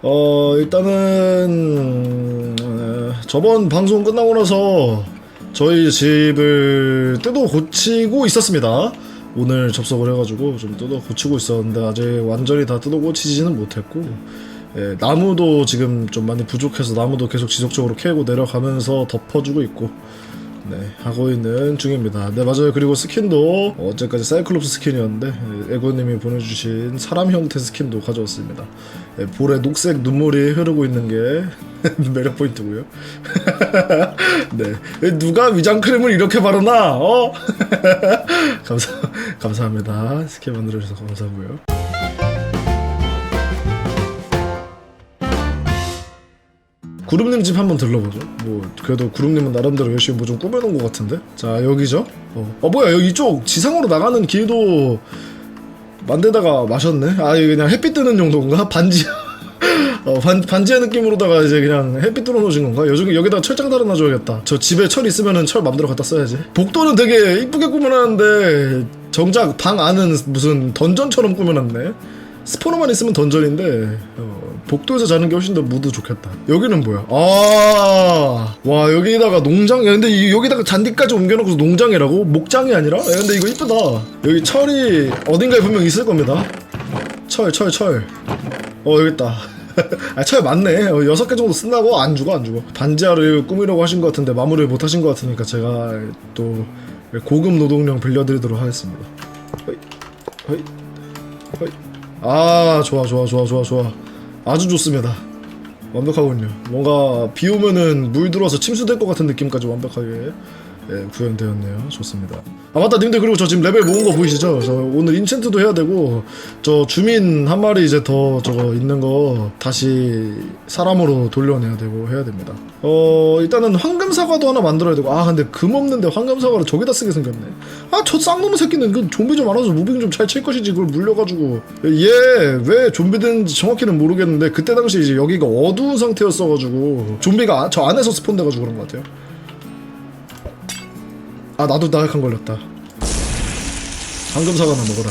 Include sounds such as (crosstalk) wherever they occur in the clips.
어 일단은 어, 저번 방송 끝나고 나서 저희 집을 뜯어 고치고 있었습니다. 오늘 접속을 해가지고 좀 뜯어 고치고 있었는데 아직 완전히 다 뜯어 고치지는 못했고 예, 나무도 지금 좀 많이 부족해서 나무도 계속 지속적으로 캐고 내려가면서 덮어주고 있고 네 하고 있는 중입니다. 네 맞아요. 그리고 스킨도 어제까지 사이클롭스 스킨이었는데 예, 에고님이 보내주신 사람 형태 스킨도 가져왔습니다. 예, 볼에 녹색 눈물이 흐르고 있는 게 (laughs) 매력 포인트고요. (laughs) 네 예, 누가 위장 크림을 이렇게 바르나? 어? (laughs) 감사 감사합니다. 스킨 만들어주셔서 감사하고요. 구름님 집 한번 들러보죠. 뭐 그래도 구름님은 나름대로 열심히 뭐 좀 꾸며놓은 것 같은데. 자 여기죠. 어, 어 뭐야 여기 이쪽 지상으로 나가는 길도 만들다가 마셨네. 아 이거 그냥 햇빛 뜨는 용도인가? 반지. (laughs) 어, 반, 반지의 느낌으로다가 이제 그냥 햇빛 들어 놓으신 건가? 여기, 여기다가 철장 달아놔줘야겠다. 저 집에 철 있으면은 철 맘대로 갖다 써야지. 복도는 되게 이쁘게 꾸며놨는데, 정작 방 안은 무슨 던전처럼 꾸며놨네. 스포너만 있으면 던전인데, 어, 복도에서 자는 게 훨씬 더 무드 좋겠다. 여기는 뭐야? 아, 와, 여기다가 농장, 야, 근데 이- 여기다가 잔디까지 옮겨놓고서 농장이라고? 목장이 아니라? 야, 근데 이거 이쁘다. 여기 철이 어딘가에 분명 있을 겁니다. 철, 철, 철. 어 여기 있다. (laughs) 아, 철 맞네. 어, 여섯 개 정도 쓴다고 안 죽어 안 죽어. 반지하를 꾸미려고 하신 것 같은데 마무리 못 하신 것 같으니까 제가 또 고급 노동력 빌려드리도록 하겠습니다. 허이, 허이, 허이. 아 좋아 좋아 좋아 좋아 좋아. 아주 좋습니다. 완벽하군요. 뭔가 비 오면은 물 들어와서 침수될 것 같은 느낌까지 완벽하게 예, 구현되었네요. 좋습니다. 아 맞다, 님들 그리고 저 지금 레벨 모은 거 보이시죠? 저 오늘 인챈트도 해야 되고 저 주민 한 마리 이제 더 저거 있는 거 다시 사람으로 돌려내야 되고 해야 됩니다. 어 일단은 황금 사과도 하나 만들어야 되고 아 근데 금 없는데 황금 사과를 저기다 쓰게 생겼네. 아 저 쌍놈의 새끼는 그 좀비 좀 알아서 무빙 좀 잘 칠 것이지 그걸 물려가지고 얘 왜 좀비든지 정확히는 모르겠는데 그때 당시 이제 여기가 어두운 상태였어가지고 좀비가 저 안에서 스폰돼가지고 그런 것 같아요. 아 나도 나약한 걸렸다. 방금 사과나 먹어라.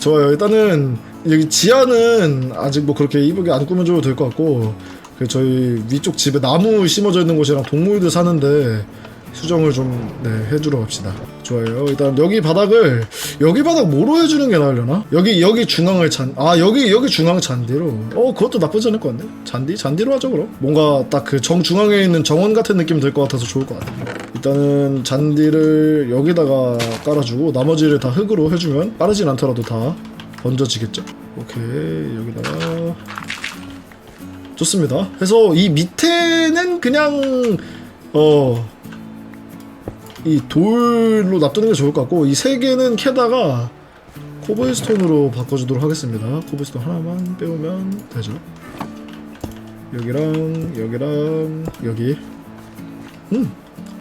좋아요. 일단은 여기 지하는 아직 뭐 그렇게 이쁘게 안 꾸며줘도 될 것 같고 그 저희 위쪽 집에 나무 심어져 있는 곳이랑 동물들 사는데 수정을 좀 네, 해주러 갑시다. 좋아요. 일단 여기 바닥을 여기 바닥 뭐로 해주는 게 나으려나? 여기 여기 중앙을 잔아 여기 여기 중앙 잔디로. 어 그것도 나쁘지 않을 것 같네. 잔디? 잔디로 하죠 그럼? 뭔가 딱 그 정중앙에 있는 정원 같은 느낌 들것 같아서 좋을 것 같아요 일단은 잔디를 여기다가 깔아주고 나머지를 다 흙으로 해주면 빠르진 않더라도 다 번져지겠죠? 오케이 여기다가. 좋습니다. 해서 이 밑에는 그냥 어 이 돌로 놔두는 게 좋을 것 같고 이 세 개는 캐다가 코블스톤으로 바꿔주도록 하겠습니다. 코블스톤 하나만 빼오면 되죠. 여기랑 여기랑 여기. 음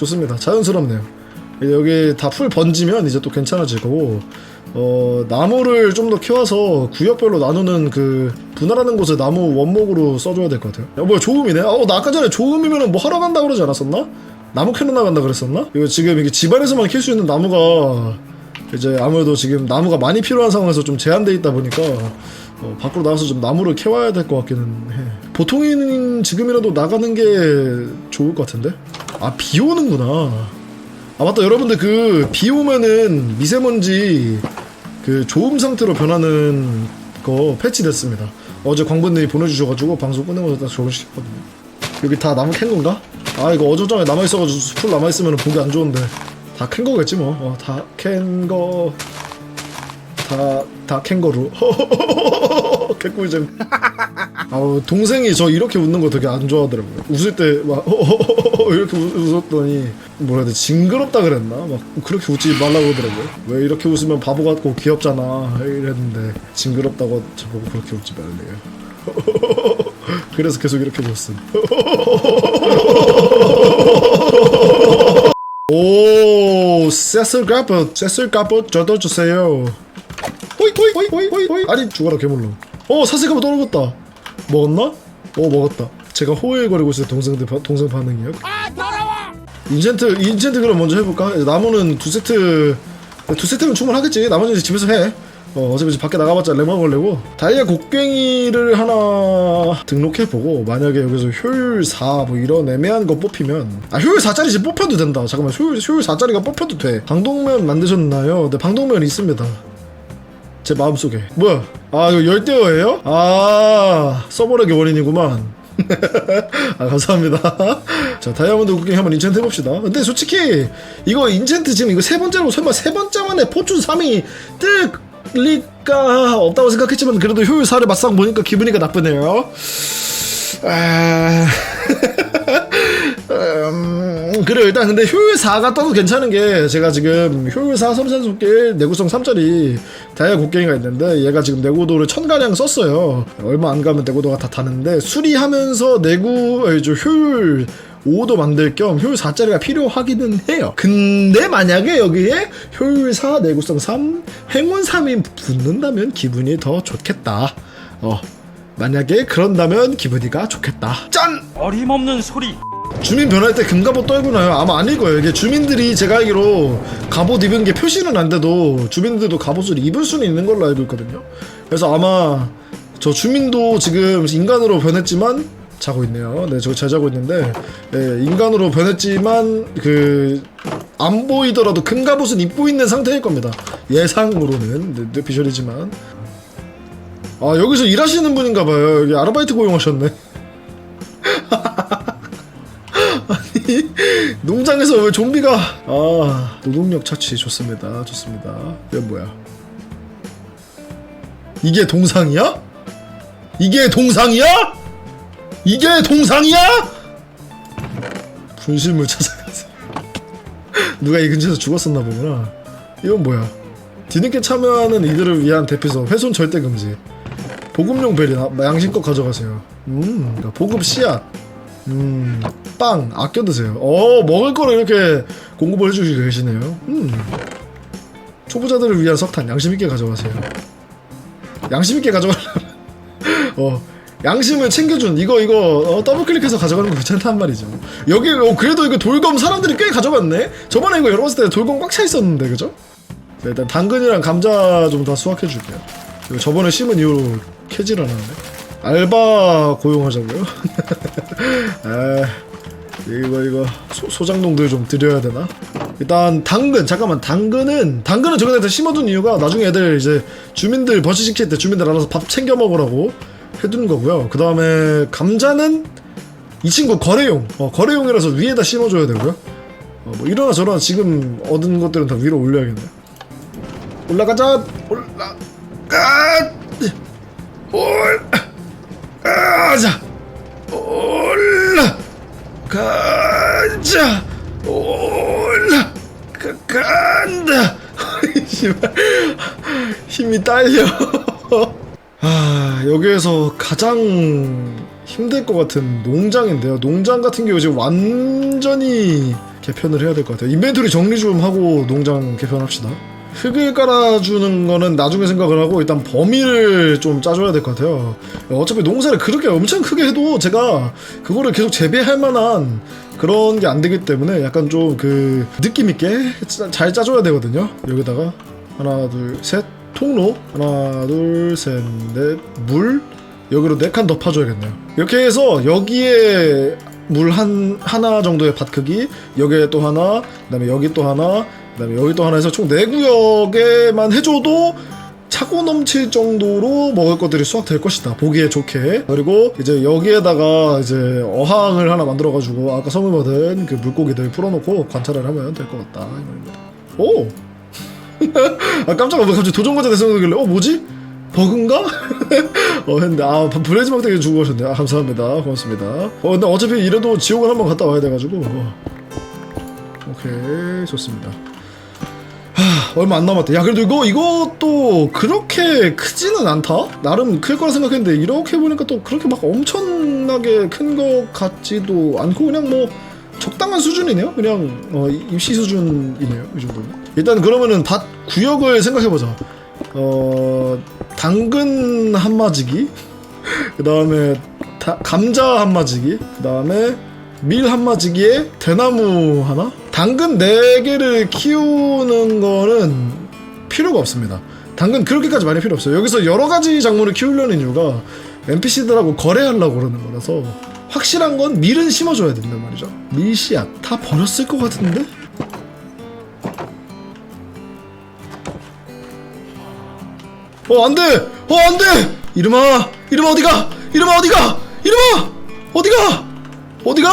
좋습니다. 자연스럽네요. 여기 다 풀 번지면 이제 또 괜찮아질 거고 어 나무를 좀 더 키워서 구역별로 나누는 그 분할하는 곳에 나무 원목으로 써줘야 될 것 같아요. 야, 뭐야 조음이네. 어 나 아까 전에 조음이면은 뭐 하러 간다 그러지 않았었나? 나무 캐러 나간다 그랬었나? 이거 지금 이게 집안에서만 캘 수 있는 나무가 이제 아무래도 지금 나무가 많이 필요한 상황에서 좀 제한돼 있다 보니까 어, 밖으로 나가서 좀 나무를 캐와야 될 것 같기는 해. 보통인 지금이라도 나가는 게 좋을 것 같은데? 아 비 오는구나. 아 맞다 여러분들 그 비 오면은 미세먼지 그 조음 상태로 변하는 거 패치됐습니다. 어제 광분님이 보내주셔가지고 방송 끝내고 딱 적응시켰거든요. 여기 다 나무 캔 건가? 아 이거 어저장에 남아있어가지고 풀 남아있으면 보기 안 좋은데 다 캔 거겠지 뭐. 어, 다 캔 거. 다, 다 캥거루. 개꿀잼. (laughs) 아우, 동생이 저 이렇게 웃는 거 되게 안 좋아하더라고요. 웃을 때 막, (laughs) 이렇게 웃, 웃었더니, 뭐라 해야 돼, 징그럽다 그랬나? 막, 그렇게 웃지 말라고 그러더라고요. 왜 이렇게 웃으면 바보 같고 귀엽잖아. 이랬는데, 징그럽다고 저보고 그렇게 웃지 말래요. (laughs) 그래서 계속 이렇게 웃음. (laughs) 오, 세슬 까봇, 세슬 까봇 저도 주세요. 호이 호이 호이 호이 호이 아니 죽어라 괴물로 어 사슬가마 떨어졌다 먹었나? 어 먹었다. 제가 호일거리고 때 동생들 바- 동생 반응이요? 아 더러워 인챈트 인챈트 그럼 먼저 해볼까? 나무는 두 세트 두 세트면 충분하겠지. 나머지는 집에서 해. 어, 어차피 밖에 나가봤자 레몬 걸리고. 다이아 곡괭이를 하나 등록해보고 만약에 여기서 효율 4 뭐 이런 애매한 거 뽑히면 아 효율 4짜리 지금 뽑혀도 된다. 잠깐만 효율, 효율 4짜리가 뽑혀도 돼. 방독면 만드셨나요? 네 방독면 있습니다 제 마음속에. 뭐야? 아 이거 열대어예요? 아 서버력의 원인이구만. (laughs) 아 감사합니다. (laughs) 자 다이아몬드 쿠킹 한번 인챈트 해봅시다. 근데 솔직히 이거 인챈트 지금 이거 세 번째로 설마 세 번째 만에 포춘 3이 뜰 리가 없다고 생각했지만 그래도 효율 4를 막상 보니까 기분이가 나쁘네요. 아... 음, 그래요 일단 근데 효율 4가 떠도 괜찮은 게 제가 지금 효율 4 섬산속길 내구성 3짜리 다이아 곡괭이가 있는데 얘가 지금 내구도를 1000가량 썼어요. 얼마 안 가면 내구도가 다 타는데 수리하면서 내구 효율 5도 만들 겸 효율 4짜리가 필요하기는 해요. 근데 만약에 여기에 효율 4 내구성 3 행운 3이 붙는다면 기분이 더 좋겠다. 어 만약에 그런다면 기분이가 좋겠다. 짠! 어림없는 소리 주민 변할 때 금갑옷 떨구나요? 아마 아닐 거예요. 이게 주민들이 제가 알기로 갑옷 입은 게 표시는 안 돼도 주민들도 갑옷을 입을 수는 있는 걸로 알고 있거든요. 그래서 아마 저 주민도 지금 인간으로 변했지만 자고 있네요. 네, 저 잘 자고 있는데 예, 인간으로 변했지만 그 안 보이더라도 금갑옷은 입고 있는 상태일 겁니다. 예상으로는 네, 네, 비주얼이지만 아 여기서 일하시는 분인가 봐요. 여기 아르바이트 고용하셨네. (laughs) 농장에서 왜 좀비가? 아 노동력 차치 좋습니다. 좋습니다. 이건 뭐야? 이게 동상이야? 이게 동상이야? 이게 동상이야? 분실물 찾아가세요 (laughs) 누가 이 근처에서 죽었었나 보구나. 이건 뭐야? 뒤늦게 참여하는 이들을 위한 대피소. 훼손 절대 금지. 보급용 베리 양심껏 가져가세요. 음 그러니까 보급 씨앗. 음, 빵 아껴 드세요. 어, 먹을 거를 이렇게 공급을 해주시고 계시네요. 음, 초보자들을 위한 석탄 양심 있게 가져가세요. 양심 있게 가져가려면 (laughs) 어. 양심을 챙겨준 이거 이거 어, 더블 클릭해서 가져가는 거 괜찮단 말이죠. 여기 어, 그래도 이거 돌검 사람들이 꽤 가져갔네. 저번에 이거 열어봤을 때 돌검 꽉 차 있었는데 그죠? 네, 일단 당근이랑 감자 좀 다 수확해 줄게요. 이거 저번에 심은 이후로 캐질 않았네. 알바 고용하자고요? (laughs) 아, 이거 이거 소, 소장농들 좀 드려야 되나? 일단 당근 잠깐만 당근은 당근은 저기다 심어둔 이유가 나중에 애들 이제 주민들 버시 시킬 때 주민들 알아서 밥 챙겨 먹으라고 해두는 거고요. 그 다음에 감자는 이 친구 거래용 어, 거래용이라서 위에다 심어줘야 되고요. 어, 뭐 이러나 저러나 지금 얻은 것들은 다 위로 올려야겠네. 올라가자 올라가 올라 가자. 올라가자 올라간다. (laughs) 씨발. 힘이 딸려. (laughs) 아 여기에서 가장 힘들 것 같은 농장인데요. 농장 같은 경우 지금 완전히 개편을 해야 될 것 같아요. 인벤토리 정리 좀 하고 농장 개편합시다 흙을 깔아주는 거는 나중에 생각을 하고 일단 범위를 좀 짜줘야 될 것 같아요. 어차피 농사를 그렇게 엄청 크게 해도 제가 그거를 계속 재배할 만한 그런 게 안 되기 때문에 약간 좀 그 느낌 있게 짜- 잘 짜줘야 되거든요. 여기다가 하나 둘 셋 통로 하나 둘 셋 넷 물 여기로 네 칸 더 파줘야겠네요. 이렇게 해서 여기에 물 한 하나 정도의 밭 크기 여기에 또 하나 그다음에 여기 또 하나 그다음에 여기 또 하나 해서 총네 구역에만 해줘도 차고 넘칠 정도로 먹을 것들이 수확될 것이다. 보기에 좋게. 그리고 이제 여기에다가 이제 어항을 하나 만들어 가지고 아까 선물 받은 그 물고기들 풀어놓고 관찰을 하면 될 것 같다. 이 말입니다. 오! (laughs) 아 깜짝 놀라 갑자기 도전과제 대성이길래. 어 뭐지? 버그인가? (laughs) 어 했는데 아 브레이즈 막대기 주고 오셨네 아 감사합니다. 고맙습니다. 어 근데 어차피 이래도 지옥을 한번 갔다 와야 돼가지고. 어. 오케이 좋습니다. 하, 얼마 안 남았다 야 그래도 이거 이것도 그렇게 크지는 않다? 나름 클 거라 생각했는데 이렇게 보니까 또 그렇게 막 엄청나게 큰 것 같지도 않고 그냥 뭐 적당한 수준이네요? 그냥 어, 입시 수준이네요 이 정도면. 일단 그러면은 밭 구역을 생각해보자. 어 당근 한 마지기 (laughs) 그 다음에 감자 한 마지기 그 다음에 밀 한 마지기에 대나무 하나 당근 네 개를 키우는 거는 필요가 없습니다. 당근 그렇게까지 많이 필요 없어요. 여기서 여러 가지 작물을 키우려는 이유가 NPC들하고 거래하려고 그러는 거라서 확실한 건 밀은 심어줘야 된단 말이죠. 밀 씨앗 다 버렸을 것 같은데? 어 안돼! 어 안돼! 이름아! 이름아 어디가? 이름아 어디가? 이름아! 어디가? 어디가?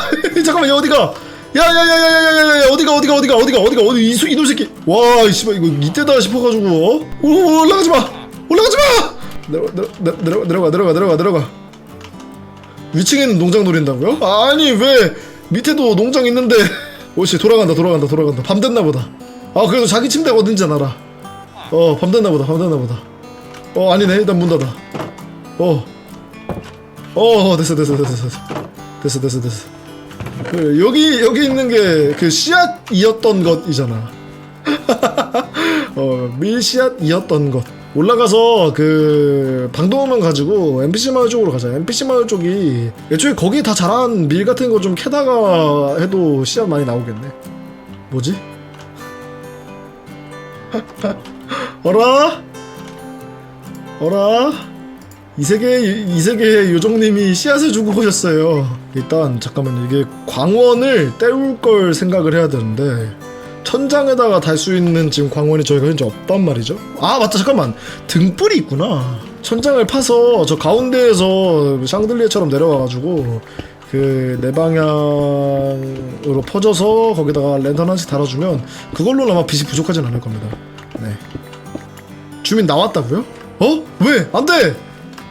(laughs) 잠깐만 얘 어디가 야야야야야야야 어디가 어디가 어디가 어디가 어디가 어디 이수 이놈 새끼 와 이씨발 이거 이때다 싶어가지고 어? 오 올라가지 마 올라가지 마 내려 내려 내려 내려가 내려가 내려가 내려가 위층에는 농장 노린다고요? 아니 왜 밑에도 농장 있는데 (laughs) 오씨 돌아간다 돌아간다 돌아간다 밤 됐나 보다 아 그래도 자기 침대가 어딘지 알아 어, 밤 됐나 보다, 밤 됐나 보다. 어, 아니네, 일단 문 닫아. 어. 어, 됐어, 됐어, 됐어, 됐어. 됐어, 됐어, 됐어. 그, 여기, 여기 있는 게 그 씨앗이었던 것이잖아. (laughs) 어, 밀씨앗이었던 것. 올라가서 그 방도만 가지고 NPC 마을 쪽으로 가자. NPC 마을 쪽이 애초에 거기 다 자란 밀 같은 거 좀 캐다가 해도 씨앗 많이 나오겠네. 뭐지? (laughs) 어라? 어라? 이 세계 이 세계 요정님이 씨앗을 주고 오셨어요. 일단 잠깐만 이게 광원을 때울 걸 생각을 해야 되는데 천장에다가 달 수 있는 지금 광원이 저희가 현재 없단 말이죠. 아 맞다 잠깐만 등불이 있구나. 천장을 파서 저 가운데에서 샹들리에처럼 내려와가지고 그 내 방향으로 퍼져서 거기다가 랜턴 하나씩 달아주면 그걸로는 아마 빛이 부족하진 않을 겁니다. 네. 주민 나왔다고요? 어? 왜? 안 돼!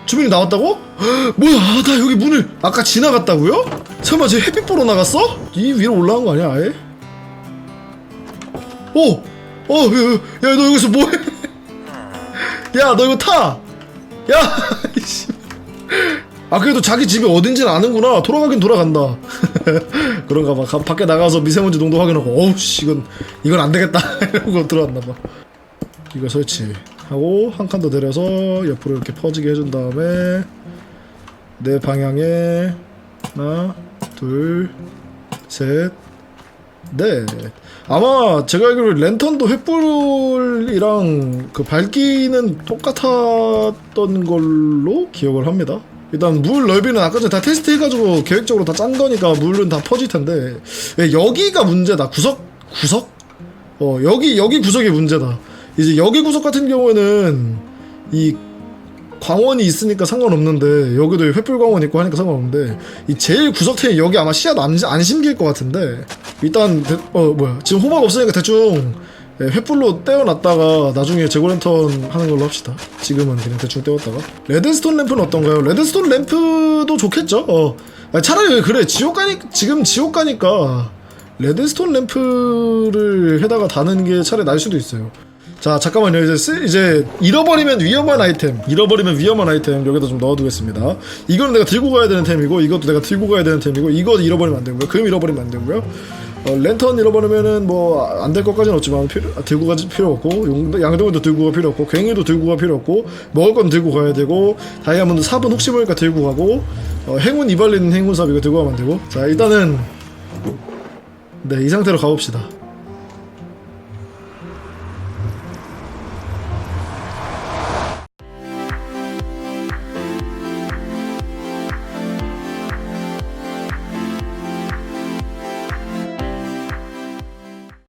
주민이 나왔다고? 헉, (gasps) 뭐야, 아, 나 여기 문을 아까 지나갔다고요? 설마 쟤 햇빛 보러 나갔어? 이 위로 올라간 거 아니야, 아예? 오! 어, 야, 야, 너 여기서 뭐해? (laughs) 야, 너 이거 타! 야, (laughs) 이씨. 아, 그래도 자기 집이 어딘지는 아는구나. 돌아가긴 돌아간다. (laughs) 그런가 봐. 가- 밖에 나가서 미세먼지 농도 확인하고, 어우, 씨, 이건, 이건 안 되겠다. 이러고 들어왔나 봐. 이거 설치 하고 한 칸 더 내려서 옆으로 이렇게 퍼지게 해준 다음에 내 방향에 하나 둘셋넷. 아마 제가 알기로 랜턴도 횃불이랑 그 밝기는 똑같았던 걸로 기억을 합니다. 일단 물 넓이는 아까 전에 다 테스트 해가지고 계획적으로 다 짠 거니까 물은 다 퍼질 텐데 예, 여기가 문제다. 구석 구석? 어 여기 여기 구석이 문제다. 이제 여기 구석 같은 경우에는 이 광원이 있으니까 상관없는데 여기도 횃불 광원 있고 하니까 상관없는데 이 제일 구석탱이 여기 아마 씨앗 안, 안 심길 것 같은데 일단 대- 어 뭐야 지금 호박 없으니까 대충 예, 횃불로 떼어놨다가 나중에 재고랜턴 하는 걸로 합시다. 지금은 그냥 대충 떼었다가 레드스톤 램프는 어떤가요? 레드스톤 램프도 좋겠죠. 어 아니, 차라리 그래 지옥 가니 지금 지옥 가니까 레드스톤 램프를 해다가 다는 게 차라리 나을 수도 있어요. 자 잠깐만요. 이제 쓰- 이제 잃어버리면 위험한 아이템 잃어버리면 위험한 아이템 여기다 좀 넣어두겠습니다. 이거는 내가 들고 가야 되는 템이고 이것도 내가 들고 가야 되는 템이고 이거 잃어버리면 안 되고요. 금 잃어버리면 안 되고요. 어, 랜턴 잃어버리면은 뭐 안 될 것까지는 없지만 필요, 들고 갈 필요 없고 용- 양동이도 들고 갈 필요 없고 괭이도 들고 갈 필요 없고 먹을 건 들고 가야 되고 다이아몬드 삽은 혹시 모르니까 들고 가고 어, 행운 이발리는 행운삽 이거 들고 가면 안 되고. 자 일단은 네 이 상태로 가봅시다